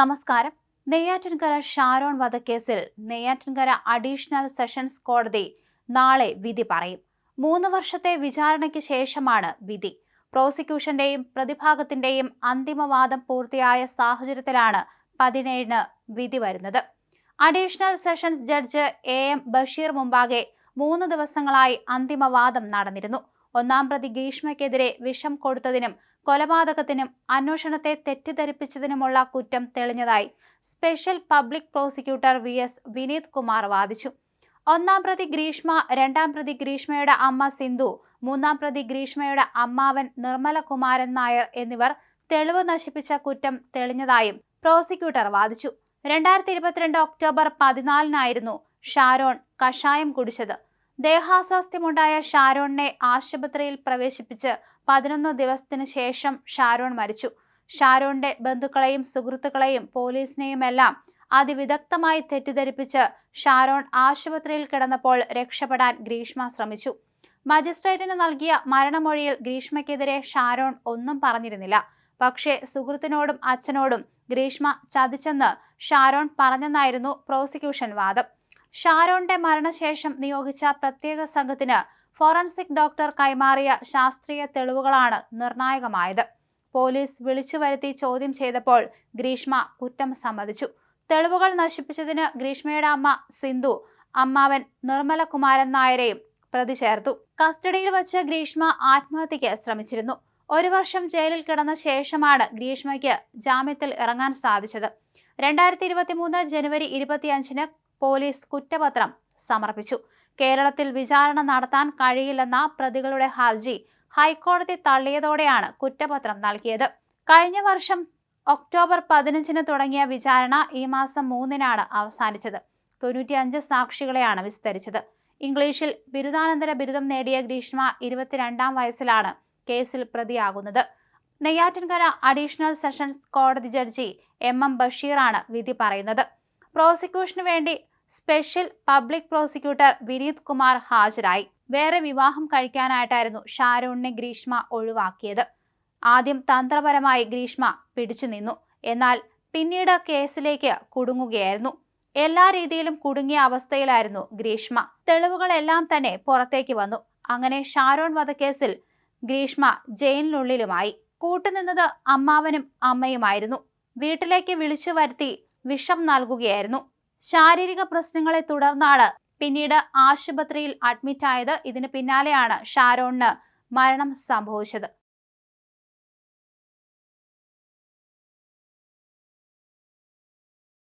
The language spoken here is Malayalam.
നമസ്കാരം. നെയ്യാറ്റിൻകര ഷാരോൺ വധക്കേസിൽ നെയ്യാറ്റിൻകര അഡീഷണൽ സെഷൻസ് കോടതി നാളെ വിധി പറയും. മൂന്ന് വർഷത്തെ വിചാരണയ്ക്ക് ശേഷമാണ് വിധി. പ്രോസിക്യൂഷന്റെയും പ്രതിഭാഗത്തിന്റെയും അന്തിമവാദം പൂർത്തിയായ സാഹചര്യത്തിലാണ് പതിനേഴിന് വിധി വരുന്നത്. Additional sessions judge A M Basheer മുമ്പാകെ മൂന്ന് ദിവസങ്ങളായി അന്തിമവാദം നടന്നിരുന്നു. ഒന്നാം പ്രതി ഗ്രീഷ്മയ്ക്കെതിരെ വിഷം കൊടുത്തതിനും കൊലപാതകത്തിനും അന്വേഷണത്തെ തെറ്റിദ്ധരിപ്പിച്ചതിനുമുള്ള കുറ്റം തെളിഞ്ഞതായി special public prosecutor V S Vineeth Kumar വാദിച്ചു. ഒന്നാം പ്രതി ഗ്രീഷ്മ രണ്ടാം പ്രതി ഗ്രീഷ്മയുടെ അമ്മ സിന്ധു മൂന്നാം പ്രതി ഗ്രീഷ്മയുടെ അമ്മാവൻ നിർമ്മല കുമാരൻ നായർ എന്നിവർ തെളിവ് നശിപ്പിച്ച കുറ്റം തെളിഞ്ഞതായും പ്രോസിക്യൂട്ടർ വാദിച്ചു. രണ്ടായിരത്തി ഇരുപത്തിരണ്ട് ഒക്ടോബർ പതിനാലിനായിരുന്നു ഷാരോൺ കഷായം കുടിച്ചത്. ദേഹാസ്വാസ്ഥ്യമുണ്ടായ ഷാരോണിനെ ആശുപത്രിയിൽ പ്രവേശിപ്പിച്ച് പതിനൊന്ന് ദിവസത്തിനു ശേഷം ഷാരോൺ മരിച്ചു. ഷാരോണിന്റെ ബന്ധുക്കളെയും സുഹൃത്തുക്കളെയും പോലീസിനെയുമെല്ലാം അതിവിദഗ്ധമായി തെറ്റിദ്ധരിപ്പിച്ച് ഷാരോൺ ആശുപത്രിയിൽ കിടന്നപ്പോൾ രക്ഷപ്പെടാൻ ഗ്രീഷ്മ ശ്രമിച്ചു. മജിസ്ട്രേറ്റിന് നൽകിയ മരണമൊഴിയിൽ ഗ്രീഷ്മയ്ക്കെതിരെ ഷാരോൺ ഒന്നും പറഞ്ഞിരുന്നില്ല. പക്ഷേ സുഹൃത്തിനോടും അച്ഛനോടും ഗ്രീഷ്മ ചതിച്ചെന്ന് ഷാരോൺ പറഞ്ഞെന്നായിരുന്നു പ്രോസിക്യൂഷൻ വാദം. ഷാരോണിന്റെ മരണശേഷം നിയോഗിച്ച പ്രത്യേക സംഘത്തിന് ഫോറൻസിക് ഡോക്ടർ കൈമാറിയ ശാസ്ത്രീയ തെളിവുകളാണ് നിർണായകമായത്. പോലീസ് വിളിച്ചു വരുത്തി ചോദ്യം ചെയ്തപ്പോൾ ഗ്രീഷ്മ കുറ്റം സമ്മതിച്ചു. തെളിവുകൾ നശിപ്പിച്ചതിന് ഗ്രീഷ്മയുടെ അമ്മ സിന്ധു അമ്മാവൻ നിർമ്മല കുമാരൻ നായരെയും പ്രതി ചേർത്തു. കസ്റ്റഡിയിൽ വച്ച് ഗ്രീഷ്മ ആത്മഹത്യക്ക് ശ്രമിച്ചിരുന്നു. ഒരു വർഷം ജയിലിൽ കിടന്ന ശേഷമാണ് ഗ്രീഷ്മയ്ക്ക് ജാമ്യത്തിൽ ഇറങ്ങാൻ സാധിച്ചത്. രണ്ടായിരത്തി ഇരുപത്തി മൂന്ന് ജനുവരി ഇരുപത്തിയഞ്ചിന് പോലീസ് കുറ്റപത്രം സമർപ്പിച്ചു. കേരളത്തിൽ വിചാരണ നടത്താൻ കഴിയില്ലെന്ന പ്രതികളുടെ ഹർജി ഹൈക്കോടതി തള്ളിയതോടെയാണ് കുറ്റപത്രം നൽകിയത്. കഴിഞ്ഞ വർഷം ഒക്ടോബർ പതിനഞ്ചിന് തുടങ്ങിയ വിചാരണ ഈ മാസം മൂന്നിനാണ് അവസാനിച്ചത്. തൊണ്ണൂറ്റിയഞ്ച് സാക്ഷികളെയാണ് വിസ്തരിച്ചത്. ഇംഗ്ലീഷിൽ ബിരുദാനന്തര ബിരുദം നേടിയ ഗ്രീഷ്മ ഇരുപത്തിരണ്ടാം വയസ്സിലാണ് കേസിൽ പ്രതിയാകുന്നത്. നെയ്യാറ്റിൻകര അഡീഷണൽ സെഷൻസ് കോടതി ജഡ്ജി എം എം ബഷീറാണ് വിധി പറയുന്നത്. പ്രോസിക്യൂഷന് വേണ്ടി special public prosecutor Vineeth Kumar ഹാജരായി. വേറെ വിവാഹം കഴിക്കാനായിട്ടായിരുന്നു ഷാരൂണിനെ ഗ്രീഷ്മ ഒഴിവാക്കിയത്. ആദ്യം തന്ത്രപരമായി ഗ്രീഷ്മ പിടിച്ചു നിന്നു. എന്നാൽ പിന്നീട് കേസിലേക്ക് കുടുങ്ങുകയായിരുന്നു. എല്ലാ രീതിയിലും കുടുങ്ങിയ അവസ്ഥയിലായിരുന്നു ഗ്രീഷ്മ. തെളിവുകളെല്ലാം തന്നെ പുറത്തേക്ക് വന്നു. അങ്ങനെ ഷാരോൺ വധക്കേസിൽ ഗ്രീഷ്മ ജയിലിനുള്ളിലുമായി. കൂട്ടുനിന്നത് അമ്മാവനും അമ്മയുമായിരുന്നു. വീട്ടിലേക്ക് വിളിച്ചു വരുത്തി വിഷം നൽകുകയായിരുന്നു. ശാരീരിക പ്രശ്നങ്ങളെ തുടർന്നാണ്. പിന്നീട് ആശുപത്രിയിൽ അഡ്മിറ്റായത് ഇതിന് പിന്നാലെയാണ് ഷാരോണിന് മരണം സംഭവിച്ചത്.